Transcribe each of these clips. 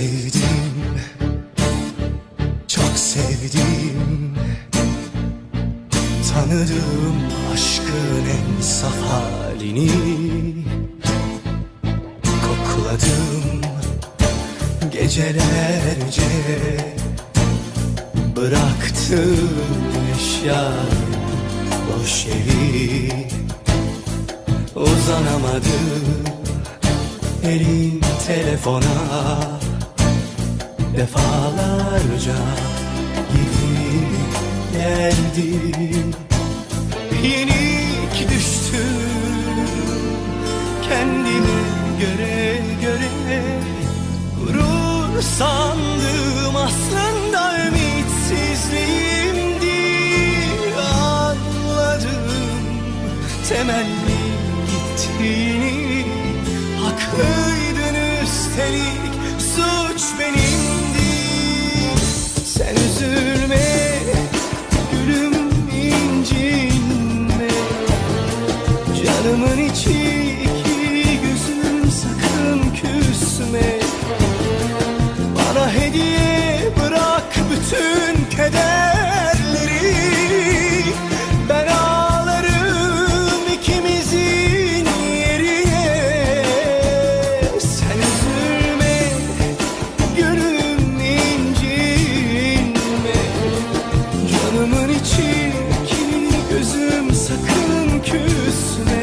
sevdim Çok sevdim. Tanıdım aşkın en saf halini. Kokladım gecelerce. Bıraktım eşya boş evi Uzanamadım elin telefona Defalarca gidip geldim. Yenik düştüm kendime göre göre. Gurur sandım aslında ümitsizliğimdi. Anladım temelli gittiğini. Haklıydın üstelik suç benimdi hediye bırak bütün kederleri. Ben ağlarım ikimizin yerine Sen üzülme gülüm incinme. Canımın içi iki gözüm sakın küsme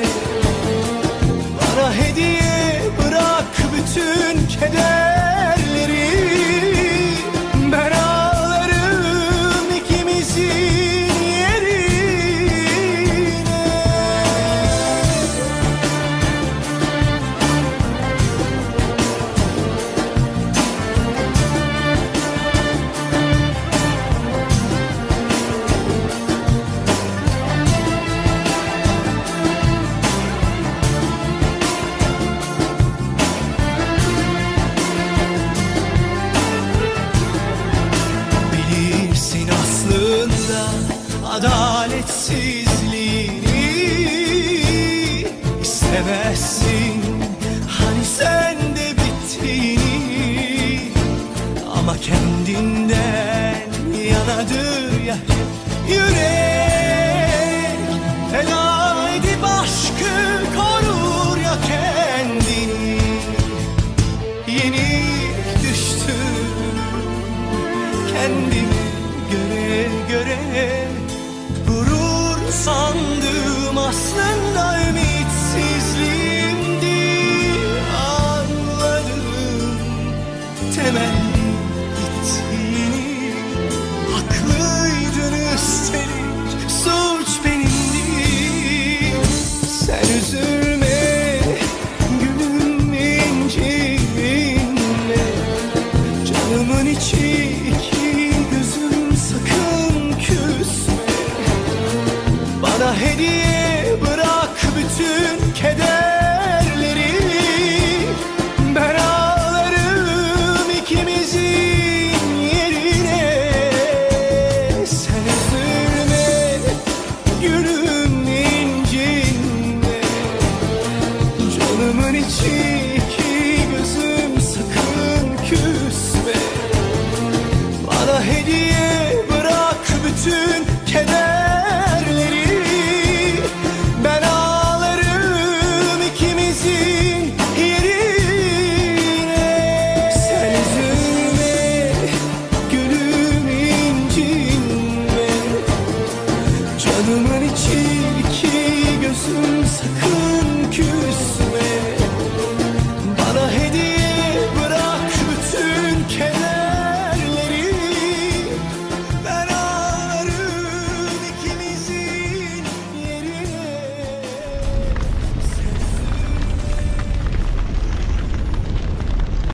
adaletsizliğini istemezsin. Hani sen de bittiğini ama kendinden yanadır ya. Yürek Feda edip aşkı korur ya kendini. Yeni düştüm kendimi göre göre sandım aslında. hediye bırak bütün